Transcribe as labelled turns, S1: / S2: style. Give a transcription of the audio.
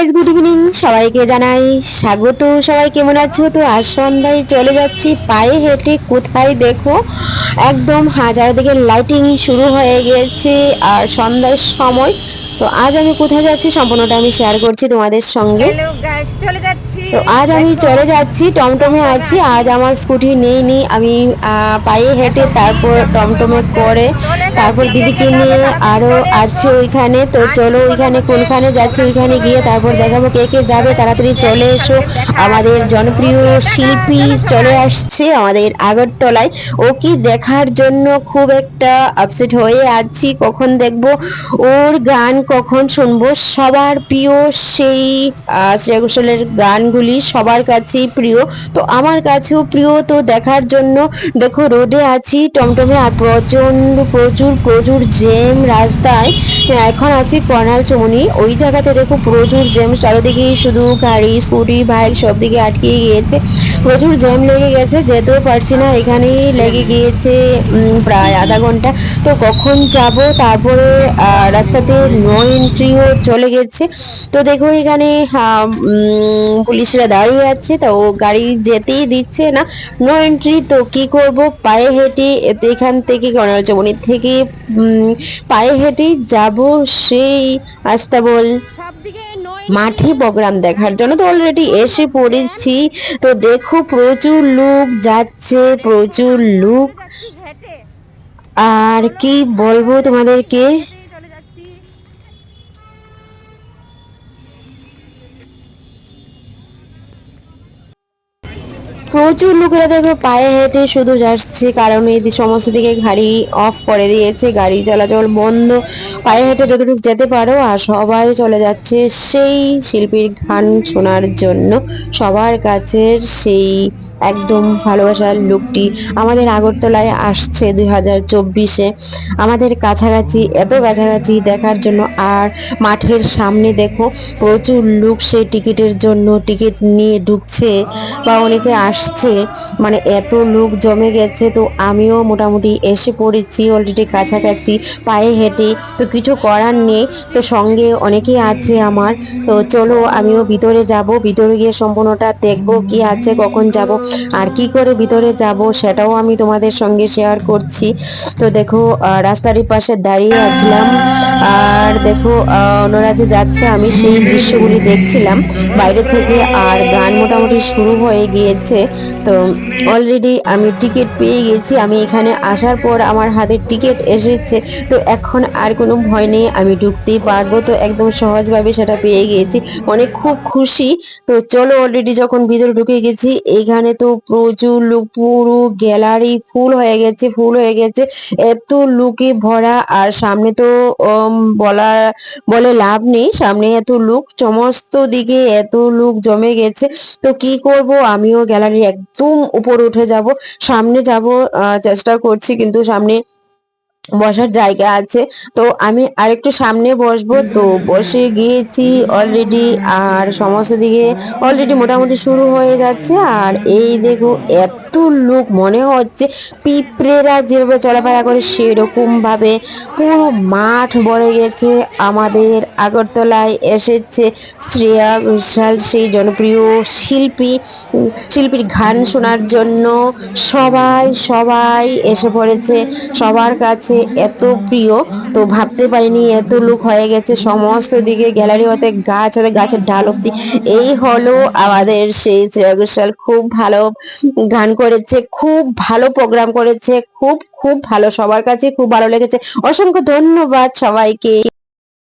S1: Guys good evening সবাইকে জানাই স্বাগত, সবাই কেমন আছো? তো আজ সন্ধ্যায় চলে যাচ্ছি পায়ে হেঁটে, কোথায় দেখো? একদম হাজার দিকে লাইটিং শুরু হয়ে গেছে আর সন্ধ্যার সময়। তো আজ আমি কোথায় যাচ্ছি সম্পূর্ণটা আমি শেয়ার করছি তোমাদের সঙ্গে।
S2: চলে যাচ্ছি
S1: তো আজ আমি চলে যাচ্ছি, টমটমে আছি। আজ আমার স্কুটি নেই নি আমি পায়ে হেঁটে তারপর টমটমে করে তারপর দিদিকে নিয়ে আরও আছে ওইখানে। তো চলো ওইখানে কোনখানে যাচ্ছে, ওইখানে গিয়ে তারপর দেখাবো কে কে যাবে। তাড়াতাড়ি চলে এসো। আমাদের জনপ্রিয় শিল্পী চলে আসছে আমাদের আগরতলায়। ও কি দেখার জন্য খুব একটা আপসেট হয়ে আছি। কখন দেখব? ওর গান কখন শুনব? সবার প্রিয় সেই শ্রেয়া ঘোষালের গানগুলি সবার কাছেই প্রিয়। তো আমার কাছেও প্রিয় তো দেখার জন্য দেখো রোডে আছি টমটমে আর প্রচণ্ড প্রচুর প্রচুর জ্যাম রাস্তায়। এখন আছি কর্নাল চমনি ওই জায়গাতে দেখো প্রচুর জ্যাম চারিদিকে শুধু গাড়ি স্কুটি বাইক সব দিকে আটকে গিয়েছে। প্রচুর জ্যাম লেগে গেছে যেতেও পারছি না এখানেই লেগে গিয়েছে প্রায় আধা ঘণ্টা। তো কখন যাব? তারপরে রাস্তাতে নো এন্ট্রিও চলে গেছে। তো দেখো এখানে উম, পুলিশরা দাঁড়িয়ে আছে তো গাড়ি যেতেই দিচ্ছে না। নো এন্ট্রি তো কি করব? পায়ে হেঁটে এখান থেকে গণরাজ্যমণি থেকে পায়ে হেঁটে যাব সেই আস্তাবল মাঠে প্রোগ্রাম দেখার জন্য। তো অলরেডি এসে পড়েছি। তো দেখো প্রচুর লোক যাচ্ছে প্রচুর লোক। আর কি বলব তোমাদেরকে? প্রচুর লোকেরা দেখো পায়ে হেঁটে শুধু যাচ্ছে, কারণ এই সমস্ত দিকে গাড়ি অফ করে দিয়েছে, গাড়ি চলাচল বন্ধ, পায়ে হেঁটে যতটুকু যেতে পারো আর সবাই চলে যাচ্ছে সেই শিল্পীর গান শোনার জন্য। সবার কাছে সেই একদম ভালোবাসার লোকটি আমাদের আগরতলায় আসছে দুই হাজার চব্বিশে। আমাদের কাছাকাছি, এত কাছাকাছি দেখার জন্য আর মাঠের সামনে দেখো, প্রচুর লোক সেই টিকিটের জন্য টিকিট নিয়ে ঢুকছে বা অনেকে আসছে। মানে এত লোক জমে গেছে, তো আমিও মোটামুটি এসে পড়েছি অলরেডি কাছাকাছি, পায়ে হেঁটে। তো কিছু করার নেই, তো সঙ্গে অনেকেই আছে আমার। তো চলো আমিও ভিতরে যাব, ভিতরে গিয়ে সম্পূর্ণটা দেখব কি আছে, কখন যাব। আর কি করে ভিতরে যাব সেটাও আমি তোমাদের সঙ্গে শেয়ার করছি। তো দেখো রাস্তার পাশে দাঁড়িয়ে আছিলাম। আর দেখো ওনারা যে যাচ্ছে, আমি সেই দৃশ্যগুলি দেখছিলাম। বাইরে থেকে আর গান মোটামুটি শুরু হয়ে গিয়েছে। তো অলরেডি আমি টিকিট পেয়ে গেছি। আমি এখানে আসার পর আমার হাতে টিকিট এসেছে। তো এখন আর কোনো ভয় নেই, আমি ঢুকতেই পারব। তো একদম সহজভাবে সেটা পেয়ে গেছি অনেক খুব খুশি। তো চলো অলরেডি যখন ভিতরে ঢুকে গেছি, এইখানে তো প্রচুর লোক, পুরো গ্যালারি ফুল হয়ে গেছে ফুল হয়ে গেছে। এত লোকে ভরা, আর সামনে তো বলা, বলে লাভ নেই। সামনে এত লোক, সমস্ত দিকে এত লোক জমে গেছে। তো কি করব? আমিও গ্যালারি একদম উপরে উঠে যাব। সামনে যাব চেষ্টা করছি, কিন্তু সামনে বসার জায়গা আছে। তো আমি আরেকটু সামনে বসবো। তো বসে গিয়েছি অলরেডি আর সমস্ত দিকে অলরেডি মোটামুটি শুরু হয়ে যাচ্ছে। আর এই দেখো, এত লোক মনে হচ্ছে পিঁপড়েরা যেভাবে চলাফেরা করে সেরকম ভাবে পুরো মাঠ ভরে গেছে। আমাদের আগরতলায় এসেছে শ্রেয়া ঘোষাল, সেই জনপ্রিয় শিল্পী। শিল্পীর গান শোনার জন্য সবাই সবাই এসে পড়েছে। সবার কাছে এত প্রিয়, তো ভাবতে পারিনি এত লুক হয়ে গেছে, সমস্ত দিকে গ্যালারি হতে, গাছ হতে, গাছের ডাল অব্দি। এই হলো আমাদের সেই শ্রেয়া ঘোষাল, খুব ভালো গান করেছে, খুব ভালো প্রোগ্রাম করেছে, খুব খুব ভালো, সবার কাছে খুব ভালো লেগেছে। অসংখ্য ধন্যবাদ সবাইকে।